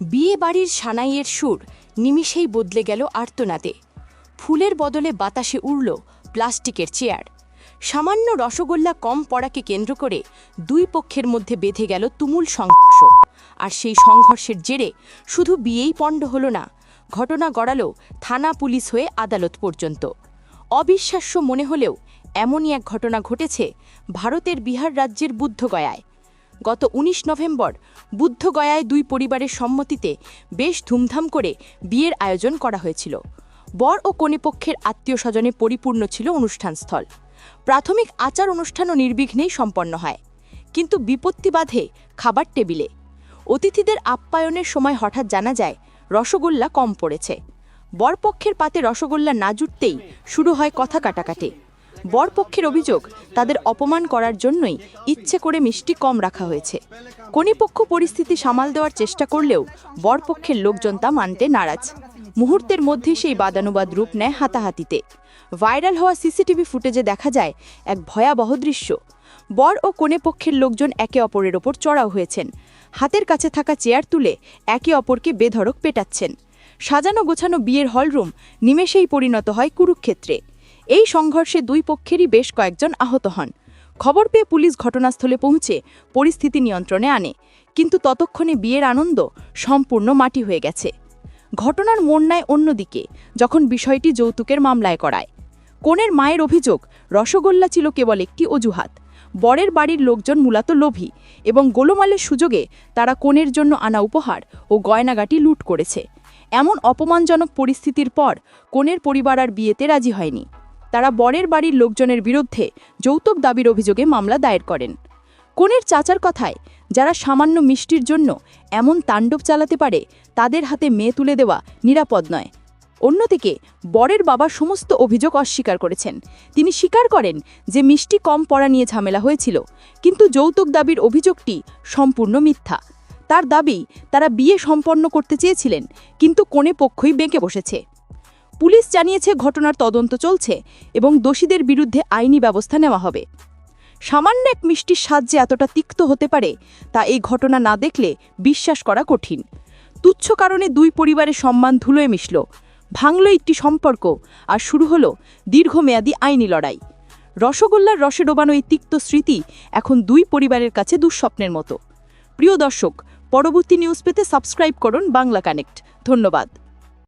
বিয়ে বাড়ির সানাইয়ের সুর নিমিষেই বদলে গেল আর্তনাদে। ফুলের বদলে বাতাসে উড়ল প্লাস্টিকের চেয়ার। সামান্য রসগোল্লা কম পড়াকে কেন্দ্র করে দুই পক্ষের মধ্যে বেঁধে গেল তুমুল সংঘর্ষ। আর সেই সংঘর্ষের জেরে শুধু বিয়েই পণ্ড হল না, ঘটনা গড়ালো থানা পুলিশ হয়ে আদালত পর্যন্ত। অবিশ্বাস্য মনে হলেও এমনই এক ঘটনা ঘটেছে ভারতের বিহার রাজ্যের বুদ্ধগয়ায়। গত ১৯ নভেম্বর বুদ্ধগয়ায় দুই পরিবারের সম্মতিতে বেশ ধুমধাম করে বিয়ের আয়োজন করা হয়েছিল। বর ও কনেপক্ষের আত্মীয় স্বজনে পরিপূর্ণ ছিল অনুষ্ঠানস্থল। প্রাথমিক আচার অনুষ্ঠানও নির্বিঘ্নেই সম্পন্ন হয়। কিন্তু বিপত্তি বাধে খাবার টেবিলে। অতিথিদের আপ্যায়নের সময় হঠাৎ জানা যায়, রসগোল্লা কম পড়েছে। বরপক্ষের পাতে রসগোল্লা না জুটতেই শুরু হয় কথা কাটাকাটি। বরপক্ষের অভিযোগ, তাদের অপমান করার জন্যই ইচ্ছে করে মিষ্টি কম রাখা হয়েছে। কনিপক্ষ পরিস্থিতি সামাল দেওয়ার চেষ্টা করলেও বরপক্ষের লোকজন তা মানতে নারাজ। মুহূর্তের মধ্যে সেই বাদানুবাদ রূপ নেয় হাতাহাতিতে। ভাইরাল হওয়া সিসিটিভি ফুটেজে দেখা যায় এক ভয়াবহ দৃশ্য। বর ও কনে পক্ষের লোকজন একে অপরের ওপর চড়াও হয়েছেন। হাতের কাছে থাকা চেয়ার তুলে একে অপরকে বেধড়ক পেটাচ্ছেন। সাজানো গোছানো বিয়ের হলরুম নিমেষেই পরিণত হয় কুরুক্ষেত্রে। এই সংঘর্ষে দুই পক্ষেরই বেশ কয়েকজন আহত হন। খবর পেয়ে পুলিশ ঘটনাস্থলে পৌঁছে পরিস্থিতি নিয়ন্ত্রণে আনে। কিন্তু ততক্ষণে বিয়ের আনন্দ সম্পূর্ণ মাটি হয়ে গেছে। ঘটনার মোড় নেয় অন্যদিকে, যখন বিষয়টি যৌতুকের মামলায় করায়। কনের মায়ের অভিযোগ, রসগোল্লা ছিল কেবল একটি অজুহাত। বরের বাড়ির লোকজন মূলত লোভী এবং গোলমালের সুযোগে তারা কনের জন্য আনা উপহার ও গয়নাগাটি লুট করেছে। এমন অপমানজনক পরিস্থিতির পর কনের পরিবার আর বিয়েতে রাজি হয়নি। তারা বরের বাড়ির লোকজনের বিরুদ্ধে যৌতুক দাবির অভিযোগে মামলা দায়ের করেন। কনের চাচার কথায়, যারা সামান্য মিষ্টির জন্য এমন তাণ্ডব চালাতে পারে, তাদের হাতে মেয়ে তুলে দেওয়া নিরাপদ নয়। অন্যদিকে, বরের বাবা সমস্ত অভিযোগ অস্বীকার করেছেন। তিনি স্বীকার করেন যে মিষ্টি কম পড়া নিয়ে ঝামেলা হয়েছিল, কিন্তু যৌতুক দাবির অভিযোগটি সম্পূর্ণ মিথ্যা। তার দাবি, তারা বিয়ে সম্পন্ন করতে চেয়েছিলেন, কিন্তু কোনে পক্ষই বেঁকে বসেছে। পুলিশ জানিয়েছে ঘটনার তদন্ত চলছে এবং দোষীদের বিরুদ্ধে আইনি ব্যবস্থা নেওয়া হবে। সামান্য এক মিষ্টির সাহায্যে এতটা তিক্ত হতে পারে তা এই ঘটনা না দেখলে বিশ্বাস করা কঠিন। তুচ্ছ কারণে দুই পরিবারের সম্মান ধুলোয় মিশল। ভাঙল একটি সম্পর্ক আর শুরু হলো দীর্ঘমেয়াদী আইনি লড়াই। রসগোল্লার রসে ডোবানো এই তিক্ত স্মৃতি এখন দুই পরিবারের কাছে দুঃস্বপ্নের মতো। প্রিয় দর্শক, পরবর্তী নিউজ পেতে সাবস্ক্রাইব করুন বাংলা কানেক্ট ধন্যবাদ।